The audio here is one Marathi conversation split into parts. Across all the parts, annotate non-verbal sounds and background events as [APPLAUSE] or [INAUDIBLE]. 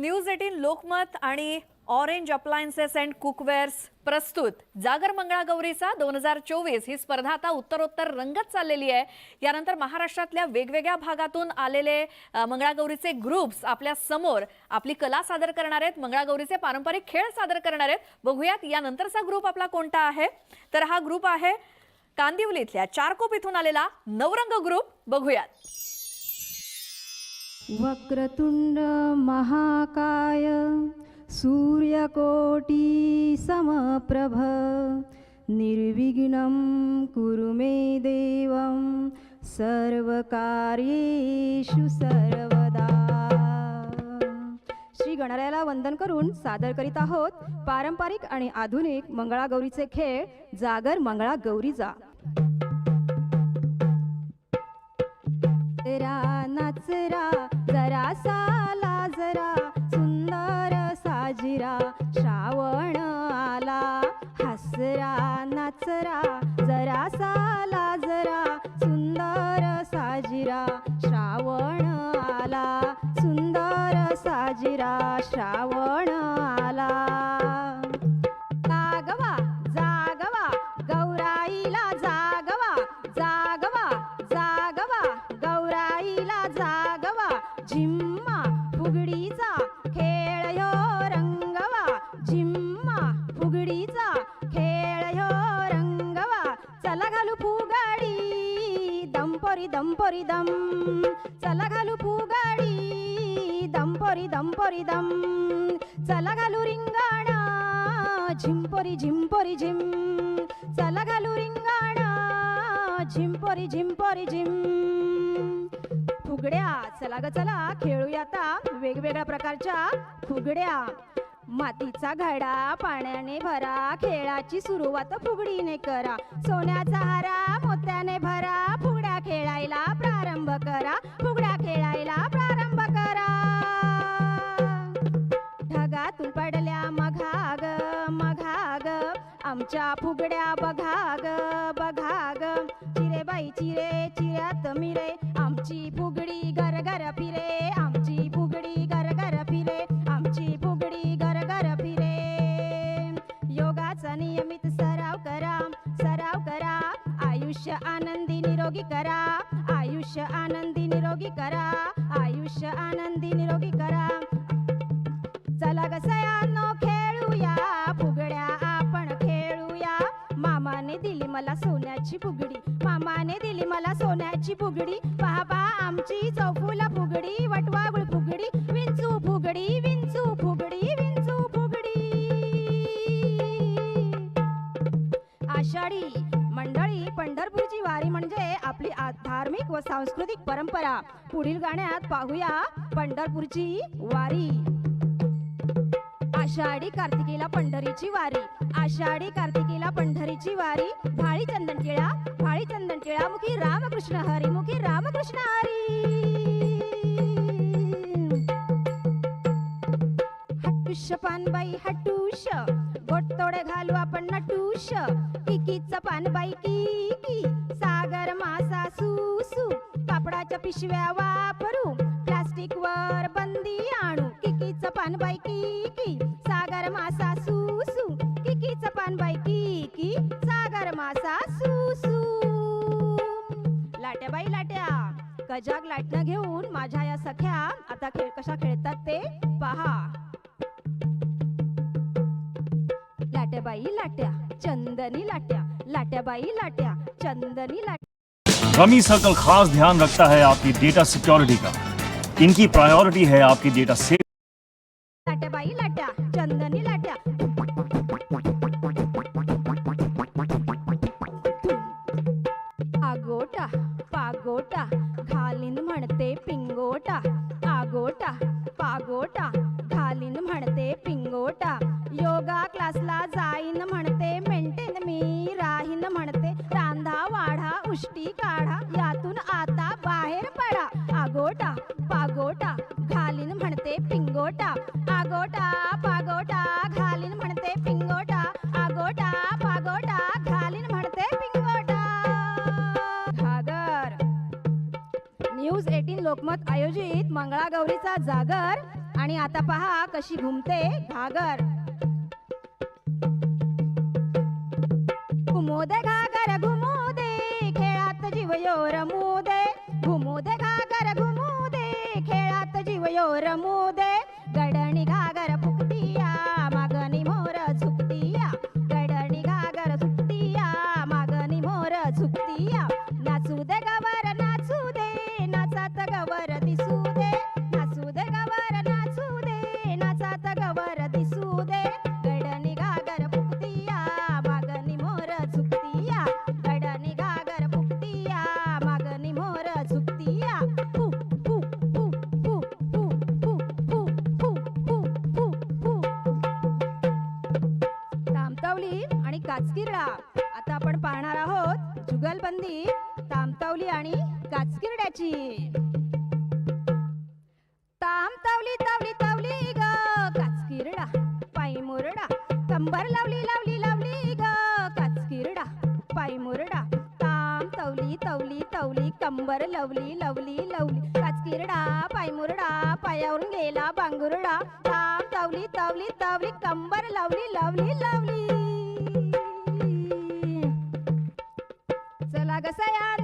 न्यूज एटीन लोकमत आणि ऑरेंज अप्लायन्सेस अँड कुकवेअर्स प्रस्तुत. जागर मंगळागौरीचा दोन हजार चोवीस ही स्पर्धा आता उत्तरोत्तर रंगत चाललेली आहे. यानंतर महाराष्ट्रातल्या वेगवेगळ्या भागातून आलेले मंगळागौरीचे ग्रुप्स आपल्यासमोर आपली कला सादर करणार आहेत मंगळागौरीचे पारंपरिक खेळ सादर करणार आहेत. बघूयात यानंतरचा ग्रुप आपला कोणता आहे? तर हा ग्रुप आहे कांदिवली इथल्या चारकोप इथून आलेला नवरंग ग्रुप. बघूयात. वक्रतुण्ड महाकाय सूर्यकोटी समप्रभ निर्विघ्नं कुरु मे देवं सर्वकार्येषु सर्वदा। श्री गणरायाला वंदन करून सादर करीत आहोत पारंपरिक आणि आधुनिक मंगळागौरीचे खेळ जागर मंगळागौरीचा जरा दंपोरी दम चला घालू फुगाडी दंपोरी दंपोरी दम चला घालू रिंगाणा. झिंपोरी झिंपोरी झिम चला घालू रिंगाणा. झिंपोरी झिंपोरी झिम फुगड्या. चला ग चला. खेळूया आता वेगवेगळ्या प्रकारच्या फुगड्या. मातीचा घडा पाण्याने भरा. खेळाची सुरुवात फुगडीने करा. सोन्याचा हारा मोत्याने भरा. फुग खेळायला प्रारंभ करा. फुगड्या खेळायला प्रारंभ करा. ढगातून पडल्या मघाग मघाग. आमच्या फुगड्या बघाग बघाग. चिरे बाई चिरे चिऱ्यात मिरे. आमची फुगडी घर घर फिरे. आमची फुगडी घर घर फिरे. आमची फुगडी घर घर फिरे. योगाचा नियमित सराव करा सराव करा. आयुष्य आनंदी निरोगी करा. आयुष्य आनंदी निरोगी करा. आयुष्य आनंदी निरोगी करा. चला ग सयानो खेळूया. फुगड्या आपण खेळूया. मामाने दिली मला सोन्याची फुगडी. मामाने दिली मला सोन्याची फुगडी. पहा पहा आमची चौफुला मंडळी पंढरपूरची वारी म्हणजे आपली धार्मिक व सांस्कृतिक परंपरा. पुढील गाण्यात पाहूया पंढरपूरची वारी. आषाढी कार्तिकीला पंढरीची वारी. आषाढी कार्तिकीला पंढरीची वारी. भाळी चंदन टिळा भाळी चंदन टिळा मुखी रामकृष्ण हरी मुखी रामकृष्ण हरी हट्टुश पानबाई बोट थोडे घालू आपण नटुश. किकीच पानबाई किकी. सागर मासा सुसू. कापडाच्या पिशव्या वापरू. प्लास्टिक वर बंदी आणू. किकीच पानबाई किकी. सागर मासा सुसू. किकीच पानबाई किकी. सागर मासा सुसू. लाट्याबाई लाट्या. कजाग लाटणं घेऊन माझ्या या सख्या. आता खेळ कशा खेळतात ते पहा. लाट्याबाई लाट्या चंदनी लाट्या लाट्याबाई लाट्या चंदनी लाट्या। रमी सर्कल खास ध्यान रखता है आपकी डेटा सिक्योरिटी का। इनकी प्रायोरिटी है आपकी data safe Latyabai Latya Chandni yoga क्लासला जाईन म्हणते मेंटेन मी राहीन म्हणते. रांधा वाढा उष्टी काढा यातून आता बाहेर पडा. आगोटा पागोटा घालीन म्हणते पिंगोटा. आगोटा पागोटा घालीन म्हणते पिंगोटा. आगोटा पागोटा घालीन म्हणते पिंगोटा. घागर. न्यूज एटीन लोकमत आयोजित मंगळागौरीचा जागर. आणि आणि आता पहा कशी घुमते घागर. दे घागर घुमू दे खेळात जीव यो रमू दे घुमू दे घागर घुमू दे खेळात जीव यो रमू लावली लावली लावली ग. काचकिरडा पाय मुरडा. ताम तवली तवली तवली कंबर लवली लवली लवली. काचकिरडा पाय मुरडा पायावरून गेला बांगुरडा. ताम तवली तवली तवली कंबर लवली लवली लवली. चला गसया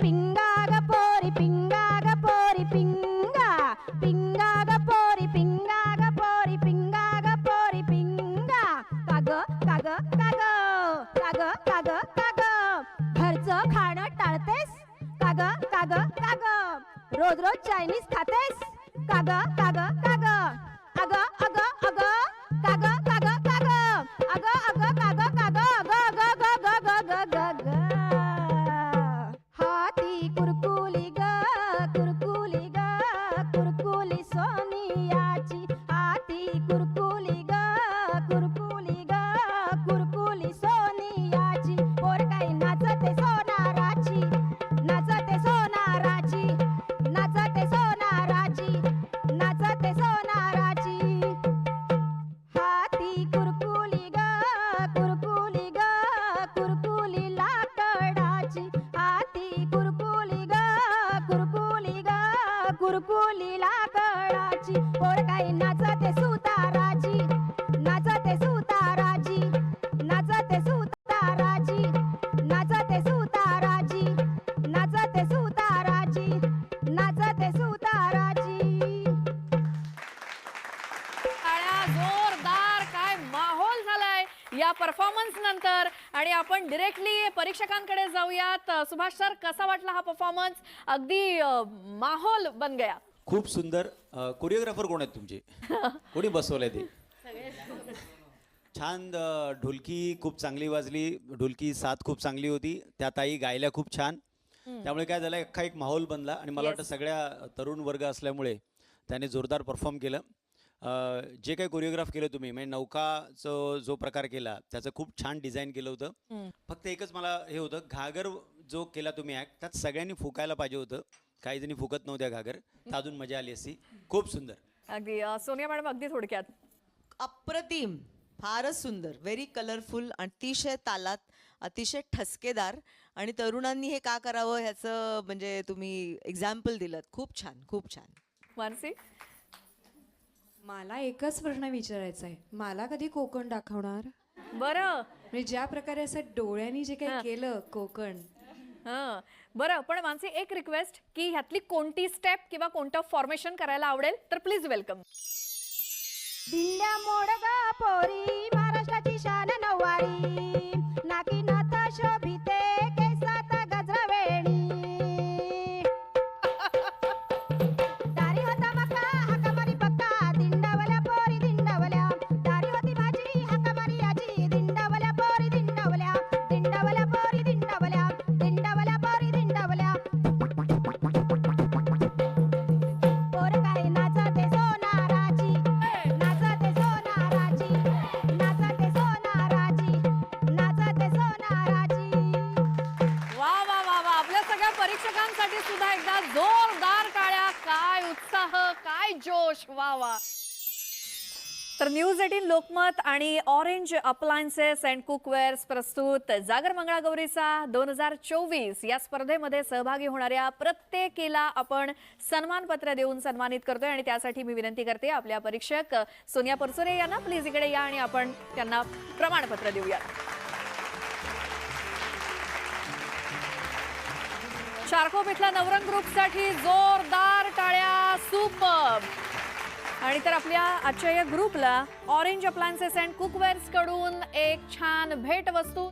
पोरी पिंगाग पोरी पिंगाग पोरी पिंगा पिंगाग पोरी पिंगाग पोरी पिंगाग पोरी पिंगा काग काग काग काग काग काग घरचं खाणं टाळतेस काग काग काग रोज रोज चायनीज खातेस काग काग काग अग अग अग काग काग काग कुरकुली लाकडाची पोर काही नाचते सुताराची. या परफॉर्मन्स नंतर आणि आपण डिरेक्टली परीक्षकांकडे जाऊयात. सुभाष सर कसा वाटला हा परफॉर्मन्स अगदी माहोल बन गया. खूप सुंदर. कोरिओग्राफर कोण आहेत तुमचे? [LAUGHS] कोणी बसवलंय ते? छान ढोलकी खूप चांगली वाजली. ढोलकी साथ खूप चांगली होती. त्या ताई गायल्या खूप छान. त्यामुळे काय झालं अख्खा एक माहोल बनला आणि मला वाटतं सगळ्या तरुण वर्ग असल्यामुळे त्याने जोरदार परफॉर्म केलं. जे काही कोरिओग्राफ केलं तुम्ही म्हणजे नौकाचं जो प्रकार केला त्याचं खूप छान डिझाईन केलं होतं. फक्त एकच मला हे होतं घागर जो केला तुम्ही ॲक्ट त्यात सगळ्यांनी फुकायला पाहिजे होतं. काही जणी फुकत नव्हत्या घागर तर अजून मजा आली असती. खूप सुंदर. अगदी. सोनिया मॅडम अगदी थोडक्यात. अप्रतिम. फारच सुंदर. व्हेरी कलरफुल अतिशय तालात अतिशय ठसकेदार. आणि तरुणांनी हे का करावं ह्याचं म्हणजे तुम्ही एक्झाम्पल दिलं खूप छान खूप छान. मानसी मला एकच प्रश्न विचारायचा आहे. मला कधी कोकण दाखवणार? बरं. म्हणजे ज्या प्रकारे असं डोळ्यांनी जे काही केलं कोकण. हां. बरं पण मानसी एक रिक्वेस्ट की ह्यातली कोणती स्टेप किंवा कोणतं फॉर्मेशन करायला आवडेल तर प्लीज वेलकम मोडगा पोरी महाराष्ट्राची शान नाकी नाथ शोभिते. सर्वांसाठी सुद्धा एकदा जोरदार काळ्या काय उत्साह काय जोश. वा वा. तर न्यूज एटीन लोकमत आणि ऑरेंज अप्लायन्सेस अँड कुकवेअर्स प्रस्तुत जागर मंगळागौरीचा दोन हजार चोवीस या स्पर्धेमध्ये सहभागी होणाऱ्या प्रत्येकीला आपण सन्मानपत्र देऊन सन्मानित करतोय आणि त्यासाठी मी विनंती करते आपल्या परीक्षक सोनिया परसुरे यांना. प्लीज इकडे या आणि आपण त्यांना प्रमाणपत्र देऊया शार्कोप इथल्या नवरंग ग्रुपसाठी जोरदार टाळ्या सुपर. आणि तर आपल्या आजच्या या ग्रुपला ऑरेंज अप्लायन्सेस अँड कुकवेअर्सकडून एक छान भेट वस्तू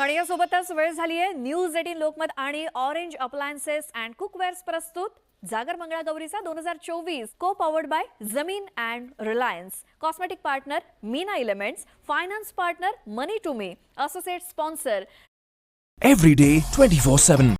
आणि यासोबतच वेळ झाली आहे न्यूज एटीन लोकमत आणि ऑरेंज अप्लायन्सेस अँड कुकवेअर्स प्रस्तुत. जागर मंगळागौरीचा दोन हजार चोवीस को पॉवर्ड बाय जमीन and Reliance. Cosmetic partner Meena elements finance partner money to me associate sponsor every day 24-7.